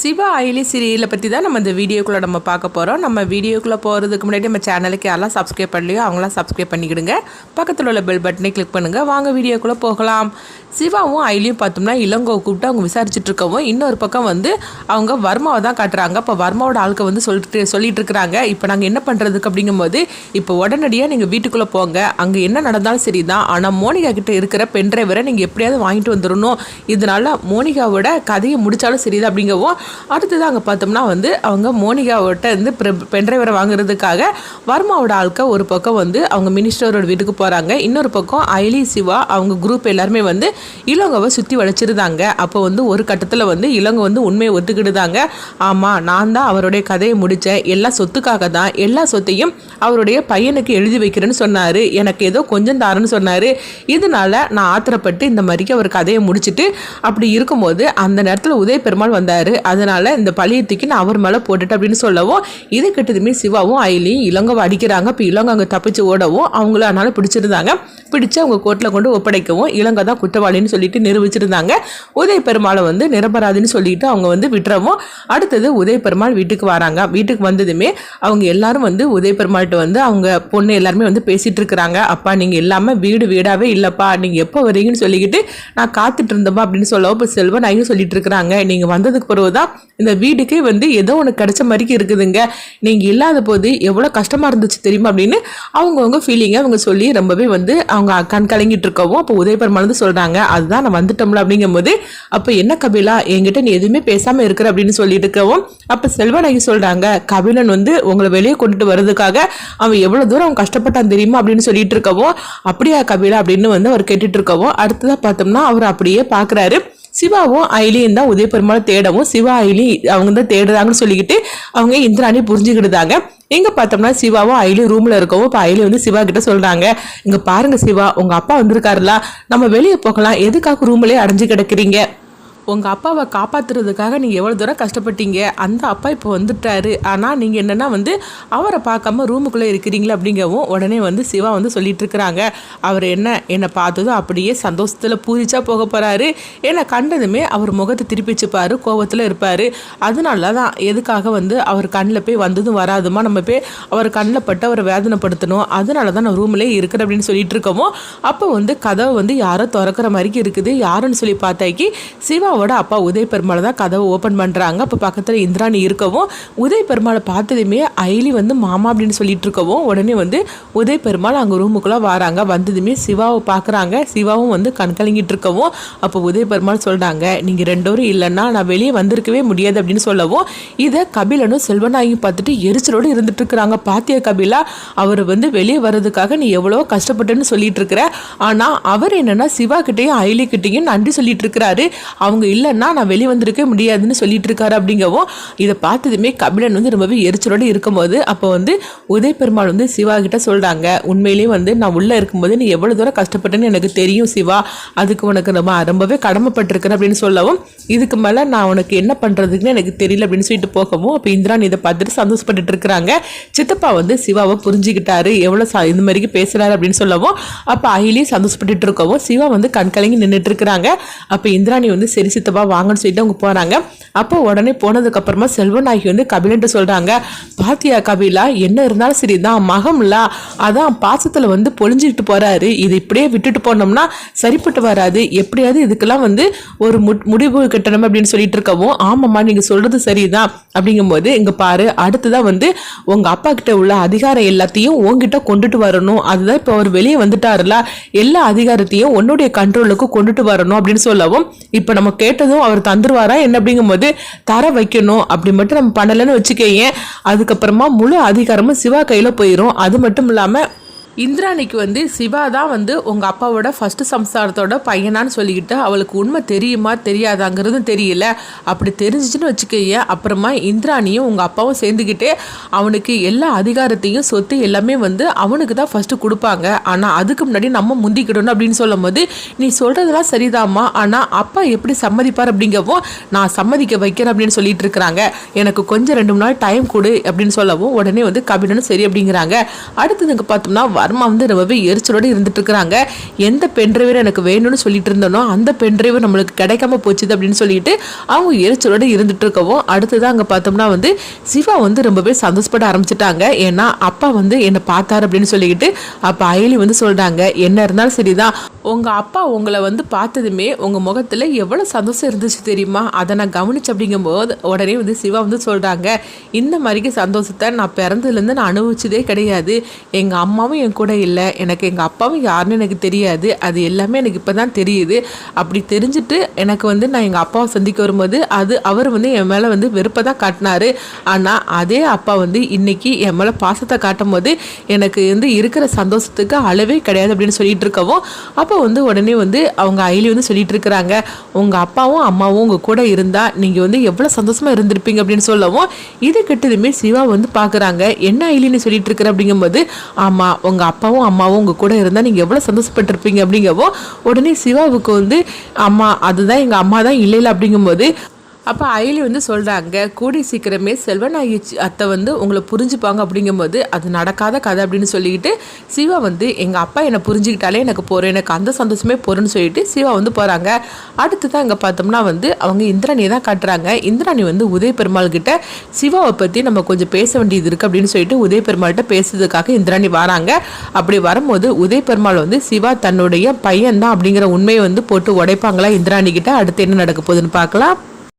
சிவா ஐலி சீரியலை பற்றி தான் நம்ம இந்த வீடியோக்குள்ளே நம்ம பார்க்க போகிறோம் நம்ம வீடியோக்குள்ளே போகிறதுக்கு முன்னாடி நம்ம சேனலுக்கு யாரெல்லாம் சப்ஸ்கிரைப் பண்ணலையோ அவங்களாம் சப்ஸ்கிரைப் பண்ணிக்கிடுங்க. பக்கத்தில் உள்ள பெல் பட்டனை கிளிக் பண்ணுங்கள் வாங்க வீடியோக்குள்ளே போகலாம். சிவாவும் ஐலியும் பார்த்தோம்னா இளங்கோவை கூப்பிட்டு அவங்க விசாரிச்சுட்டு இருக்கவும் இன்னொரு பக்கம் வந்து அவங்க வர்மாவை தான் காட்டுறாங்க. அப்போ வர்மாவோட ஆளுக்கு வந்து சொல்லிட்டு சொல்லிட்டு இருக்கிறாங்க. இப்போ நாங்கள் என்ன பண்ணுறதுக்கு அப்படிங்கும்போது இப்போ உடனடியாக நீங்கள் வீட்டுக்குள்ளே போங்க. அங்கே என்ன நடந்தாலும் சரி தான் ஆனால் மோனிகா கிட்ட இருக்கிற பென் டிரைவரை நீங்கள் எப்படியாவது வாங்கிட்டு வந்துடணும். இதனால மோனிகாவோட கதையை முடித்தாலும் சரிதான் அப்படிங்கவும் அடுத்தது அங்கே பார்த்தோம்னா வந்து அவங்க மோனிகாவோட்ட இருந்து பென்ட்ரைவரை வாங்குறதுக்காக வர்மாவோட ஆட்கள் ஒரு பக்கம் வந்து அவங்க மினிஸ்டரோட வீட்டுக்கு போகிறாங்க இன்னொரு பக்கம் ஐலி சிவா அவங்க குரூப் எல்லாருமே வந்து இளங்கவை சுற்றி வளைச்சிருந்தாங்க. அப்போ வந்து ஒரு கட்டத்தில் வந்து இளங்க வந்து உண்மையை ஒத்துக்கிடுதாங்க. ஆமாம் நான் தான் அவருடைய கதையை முடித்தேன் எல்லா சொத்துக்காக தான் எல்லா சொத்தையும் அவருடைய பையனுக்கு எழுதி வைக்கிறேன்னு சொன்னார். எனக்கு ஏதோ கொஞ்சம் தாரன்னு சொன்னார். இதனால நான் ஆத்திரப்பட்டு இந்த மாதிரிக்கு அவர் கதையை முடிச்சுட்டு அப்படி இருக்கும்போது அந்த நேரத்தில் உதய பெருமாள் வந்தார். அதனால இந்த பழியை தூக்கி நான் அவர் மேலே போட்டுட்டு அப்படின்னு சொல்லவும் இது கிட்டதுமே சிவாவும் ஐலியும் இளங்கவை அடிக்கிறாங்க. இப்போ இளங்க அங்கே தப்பிச்சு ஓடவும் அவங்கள அதனால பிடிச்சிருந்தாங்க. பிடிச்சு அவங்க கோர்ட்டில் கொண்டு ஒப்படைக்கவும் இளங்க தான் குற்றவாளின்னு சொல்லிட்டு நிரூபிச்சிருந்தாங்க. உதய பெருமாளை வந்து நிரபராதின்னு சொல்லிட்டு அவங்க வந்து விட்டுறவும் அடுத்தது உதய பெருமாள் வீட்டுக்கு வராங்க. வீட்டுக்கு வந்ததுமே அவங்க எல்லாரும் வந்து உதய பெருமாள்கிட்ட வந்து அவங்க பொண்ணு எல்லாருமே வந்து பேசிட்டு இருக்கிறாங்க. அப்பா நீங்கள் எல்லாமே வீடு வீடாகவே இல்லைப்பா. நீங்கள் எப்போ வரீங்கன்னு சொல்லிக்கிட்டு நான் காத்துட்டு இருந்தப்பா அப்படின்னு சொல்லவும் இப்போ செல்வன் ஐயும் சொல்லிட்டு இருக்கிறாங்க. நீங்கள் வந்ததுக்கு பிறகு தான் இந்த வீட்டுக்கே வந்து ஏதோ ஒன்று கிடைச்ச மாதிரிக்கு இருக்குதுங்க. நீங்கள் இல்லாத போது எவ்வளோ கஷ்டமாக இருந்துச்சு தெரியுமா அப்படின்னு அவங்கவுங்க ஃபீலிங்கை அவங்க சொல்லி ரொம்பவே வந்து அவங்க கண் கலங்கிட்டு இருக்கவும் அப்போ உதயபெருமாள் வந்து சொல்கிறாங்க அதுதான் நான் வந்துட்டோம்ல அப்படிங்கும்போது அப்போ என்ன கபிலா என்கிட்ட நீ எதுவுமே பேசாமல் இருக்கிற அப்படின்னு சொல்லிட்டு இருக்கவும் அப்போ செல்வநாயகி சொல்கிறாங்க கபிலன் வந்து உங்களை வெளியே கொண்டுட்டு வர்றதுக்காக அவன் எவ்வளோ தூரம் அவன் கஷ்டப்பட்டான் தெரியுமா அப்படின்னு சொல்லிட்டு இருக்கவும் அப்படியா கபிலா அப்படின்னு வந்து அவர் கேட்டுட்டு இருக்கவும் அடுத்ததாக பார்த்தோம்னா அவர் அப்படியே பார்க்குறாரு சிவாவும் ஐலியும் தான் உதயபெருமாள் தேடவும் சிவா ஐலி அவங்க தான் தேடுறாங்கன்னு சொல்லிக்கிட்டு அவங்க இந்திராணி புரிஞ்சுக்கிடுதாங்க. எங்க பார்த்தோம்னா சிவாவும் ஐலி ரூம்ல இருக்கவும் இப்போ ஐலி வந்து சிவா கிட்ட சொல்றாங்க. இங்க பாருங்க சிவா உங்க அப்பா வந்திருக்காருல. நம்ம வெளியே போகலாம். எதுக்காக ரூம்லயே அடைஞ்சு கிடக்குறீங்க? உங்கள் அப்பாவை காப்பாற்றுறதுக்காக நீங்கள் எவ்வளோ தூரம் கஷ்டப்பட்டீங்க? அந்த அப்பா இப்போ வந்துட்டாரு. ஆனால் நீங்கள் என்னென்னா வந்து அவரை பார்க்காம ரூமுக்குள்ளே இருக்கிறீங்களா அப்படிங்கவும் உடனே வந்து சிவா வந்து சொல்லிட்டு இருக்கிறாங்க. அவர் என்ன என்னை பார்த்ததும் அப்படியே சந்தோஷத்தில் பூரிச்சா போக போகிறாரு என்னை கண்டதுமே அவர் முகத்தை திருப்பி வச்சுப்பார் கோவத்தில் இருப்பார். அதனால தான் எதுக்காக வந்து அவர் கண்ணில் போய் வந்ததும் வராதுமா? நம்ம போய் அவர் கண்ணில் பட்டு அவரை வேதனைப்படுத்தணும். அதனால தான் நான் ரூம்லேயே இருக்கிறேன் அப்படின்னு சொல்லிட்டு இருக்கோமோ அப்போ வந்து கதவை வந்து யாரோ திறக்கிற மாதிரி இருக்குது. யாருன்னு சொல்லி பார்த்தாக்கி சிவா அம்மாவோட அப்பா உதய பெருமாள் தான் கதவை ஓப்பன் பண்ணுறாங்க அப்போ பக்கத்தில் இந்திராணி இருக்கவும் உதய பெருமாளை பார்த்ததுமே ஐலி வந்து மாமா அப்படின்னு சொல்லிட்டு இருக்கவும் உடனே வந்து உதய பெருமாள் அங்கே ரூமுக்குள்ளே வராங்க. வந்ததுமே சிவாவை பார்க்குறாங்க. சிவாவும் வந்து கண்கலங்கிட்டு இருக்கவும் அப்போ உதய பெருமாள் சொல்கிறாங்க நீங்கள் ரெண்டோரும் இல்லைன்னா நான் வெளியே வந்திருக்கவே முடியாது அப்படின்னு சொல்லவும் இதை கபிலனும் செல்வநாயகி பார்த்துட்டு எரிச்சலோடு இருந்துட்டு இருக்கிறாங்க. பாத்திய கபிலா அவர் வந்து வெளியே வர்றதுக்காக நீ எவ்வளோ கஷ்டப்பட்டுன்னு சொல்லிட்டு இருக்கிற. ஆனால் அவர் என்னன்னா சிவா கிட்டேயும் ஐலி கிட்டேயும் நன்றி சொல்லிட்டு இருக்கிறாரு. அவங்க இல்லைன்னா நான் வெளியே வந்திருக்க முடியாதுன்னு சொல்லிட்டு இருக்காரு அப்படிங்கவும் இதை பார்த்ததுமே கபிலன் வந்து ரொம்பவே எரிச்சலோடு இருக்கும்போது அப்போ வந்து உதய பெருமாள் வந்து சிவா கிட்ட சொல்கிறாங்க உண்மையிலேயே வந்து நான் உள்ளே இருக்கும்போது நீ எவ்வளோ தூரம் கஷ்டப்பட்டேன்னு எனக்கு தெரியும் சிவா அதுக்கு உனக்கு நம்ம ரொம்பவே கடமைப்பட்டிருக்கிறேன் அப்படின்னு சொல்லவும் இதுக்கு மேலே நான் உனக்கு என்ன பண்ணுறதுக்குன்னு எனக்கு தெரியல அப்படின்னு சொல்லிட்டு போகவும் அப்போ இந்திரான் இதை பார்த்துட்டு சந்தோஷப்பட்டுட்டு இருக்கிறாங்க. சித்தப்பா வந்து சிவாவை புரிஞ்சுக்கிட்டாரு எவ்வளோ சா இந்த மாதிரிக்கு பேசுகிறாரு அப்படின்னு சொல்லவும் அப்போ அகிலையும் சந்தோஷப்பட்டுட்டு இருக்கவும் சிவா வந்து கண்கலங்கி நின்றுட்டு இருக்கிறாங்க. அப்போ இந்திராணி வந்து சரி சித்தப்பா வாங்கன்னு சொல்லிட்டு அவங்க போகிறாங்க அப்போ உடனே போனதுக்கப்புறமா செல்வநாயகி வந்து கபிலன்ட்டு சொல்கிறாங்க பாத்தியா கபிலா என்ன இருந்தாலும் சரி தான் மகம்ல அதான் பாசத்தில் வந்து பொழிஞ்சுக்கிட்டு போகிறாரு இது இப்படியே விட்டுட்டு போனோம்னா சரிப்பட்டு வராது. எப்படியாவது இதுக்கெல்லாம் வந்து ஒரு முடிவு கட்டணும் அப்படின்னு சொல்லிட்டு இருக்கவும் ஆமாம்மா நீங்கள் சொல்கிறது சரிதான். அப்படிங்கும்போது இங்கே பாரு அடுத்ததான் வந்து உங்கள் அப்பா கிட்ட உள்ள அதிகாரம் எல்லாத்தையும் உங்ககிட்ட கொண்டுட்டு வரணும். அதுதான் இப்போ அவர் வெளியே வந்துட்டாருல எல்லா அதிகாரத்தையும் உன்னுடைய கண்ட்ரோலுக்கு கொண்டுட்டு வரணும் அப்படின்னு சொல்லவும் இப்போ நமக்கு கேட்டதும் அவர் தந்துருவாரா? என்ன அப்படிங்கும்போது தர வைக்கணும். அப்படி மட்டும் நம்ம பண்ணலைன்னு வச்சுக்கேன் அதுக்கப்புறமா முழு அதிகாரமும் சிவா கையில் போயிடும் அது மட்டும் இல்லாமல் இந்திராணிக்கு வந்து சிவா தான் வந்து உங்கள் அப்பாவோட ஃபஸ்ட்டு சம்சாரத்தோட பையனான்னு சொல்லிக்கிட்டு அவளுக்கு உண்மை தெரியுமா தெரியாதாங்கிறதும் தெரியல. அப்படி தெரிஞ்சிச்சுன்னு வச்சுக்கோங்க அப்புறமா இந்திராணியும் உங்கள் அப்பாவும் சேர்ந்துக்கிட்டே அவனுக்கு எல்லா அதிகாரத்தையும் சொத்து எல்லாமே வந்து அவனுக்கு தான் ஃபஸ்ட்டு கொடுப்பாங்க. ஆனால் அதுக்கு முன்னாடி நம்ம முந்திக்கிடணும் அப்படின்னு சொல்லும் போது நீ சொல்கிறதெல்லாம் சரிதாம்மா. ஆனால் அப்பா எப்படி சம்மதிப்பார் அப்படிங்கவும் நான் சம்மதிக்க வைக்கிறேன் அப்படின்னு சொல்லிட்டு இருக்கிறாங்க. எனக்கு கொஞ்சம் ரெண்டு மூணு நாள் டைம் கொடு அப்படின்னு சொல்லவும் உடனே வந்து கபிலனும் சரி அப்படிங்கிறாங்க. அடுத்ததுக்கு பார்த்தோம்னா வர்மா வந்து ரொம்பவே எரிச்சலோடு இருந்துட்டு இருக்கிறாங்க. எந்த பென்ட்ரைவர் எனக்கு வேணும்னு சொல்லிட்டு இருந்தனோ அந்த பென்ட்ரைவர் நம்மளுக்கு கிடைக்காம போச்சுது அப்படின்னு சொல்லிட்டு அவங்க எரிச்சலோடு இருந்துட்டு இருக்கவும் அடுத்ததான் அங்கே பார்த்தோம்னா வந்து சிவா வந்து ரொம்பவே சந்தோஷப்பட ஆரம்பிச்சிட்டாங்க. ஏன்னா அப்பா வந்து என்னை பார்த்தாரு அப்படின்னு சொல்லிக்கிட்டு அப்போ அயலி வந்து சொல்கிறாங்க என்ன இருந்தாலும் சரிதான். உங்கள் அப்பா உங்களை வந்து பார்த்ததுமே உங்கள் முகத்தில் எவ்வளோ சந்தோஷம் இருந்துச்சு தெரியுமா? அதை நான் கவனிச்சு அப்படிங்கும்போது உடனே வந்து சிவா வந்து சொல்கிறாங்க இந்த மாதிரிக்கு சந்தோஷத்தை நான் பிறந்ததுலேருந்து நான் அனுபவிச்சதே கிடையாது. எங்கள் அம்மாவும் என் கூட இல்லை. எனக்கு எங்கள் அப்பாவும் யாருன்னு எனக்கு தெரியாது. அது எல்லாமே எனக்கு இப்போ தான் தெரியுது. அப்படி தெரிஞ்சுட்டு எனக்கு வந்து நான் எங்கள் அப்பாவை சந்திக்க வரும்போது அது அவர் வந்து என் மேலே வந்து வெறுப்பை தான் காட்டினாரு. ஆனால் அதே அப்பா வந்து இன்னைக்கு என் மேலே பாசத்தை காட்டும் போது எனக்கு வந்து இருக்கிற சந்தோஷத்துக்கு அளவே கிடையாது அப்படின்னு சொல்லிட்டு இருக்கவும் அப்போ வந்து உடனே வந்து அவங்க அயலி வந்து சொல்லிட்டு இருக்கிறாங்க. உங்கள் அப்பாவும் அம்மாவும் உங்கள் கூட இருந்தால் நீங்கள் வந்து எவ்வளோ சந்தோஷமாக இருந்திருப்பீங்க அப்படின்னு சொல்லவும் இது கிட்டதுமே சிவா வந்து பார்க்குறாங்க என்ன அயலின்னு சொல்லிட்டு இருக்கிற அப்படிங்கும்போது ஆமாம் உங்கள் அப்பாவும் அம்மாவும் உங்கள் கூட இருந்தால் நீங்கள் எவ்வளோ சந்தோஷப்பட்டிருப்பீங்க அப்படிங்கவோ உடனே சிவாவுக்கு வந்து அம்மா அதுதான் எங்கள் அம்மா தான் இல்லை அப்படிங்கும்போது அப்போ அயலி வந்து சொல்கிறாங்க கூடி சீக்கிரமே செல்வநாயகி சி- அத்தை வந்து உங்களை புரிஞ்சுப்பாங்க அப்படிங்கும்போது அது நடக்காத கதை அப்படின்னு சொல்லிக்கிட்டு சிவா வந்து எங்கள் அப்பா என்னை புரிஞ்சுக்கிட்டாலே எனக்கு போகிறேன் எனக்கு அந்த சந்தோஷமே போகிறேன்னு சொல்லிட்டு சிவா வந்து போகிறாங்க அடுத்து தான் இங்கே பார்த்தோம்னா வந்து அவங்க இந்திராணியை தான் காட்டுறாங்க. இந்திராணி வந்து உதய பெருமாள் கிட்ட சிவாவை பற்றி நம்ம கொஞ்சம் பேச வேண்டியது இருக்குது அப்படின்னு சொல்லிட்டு உதய பெருமாள்கிட்ட பேசுறதுக்காக இந்திராணி வராங்க. அப்படி வரும்போது உதய பெருமாள் வந்து சிவா தன்னுடைய பையன் தான் அப்படிங்கிற உண்மையை வந்து போட்டு உடைப்பாங்களா இந்திராணி கிட்ட? அடுத்து என்ன நடக்க போகுதுன்னு பார்க்கலாம்.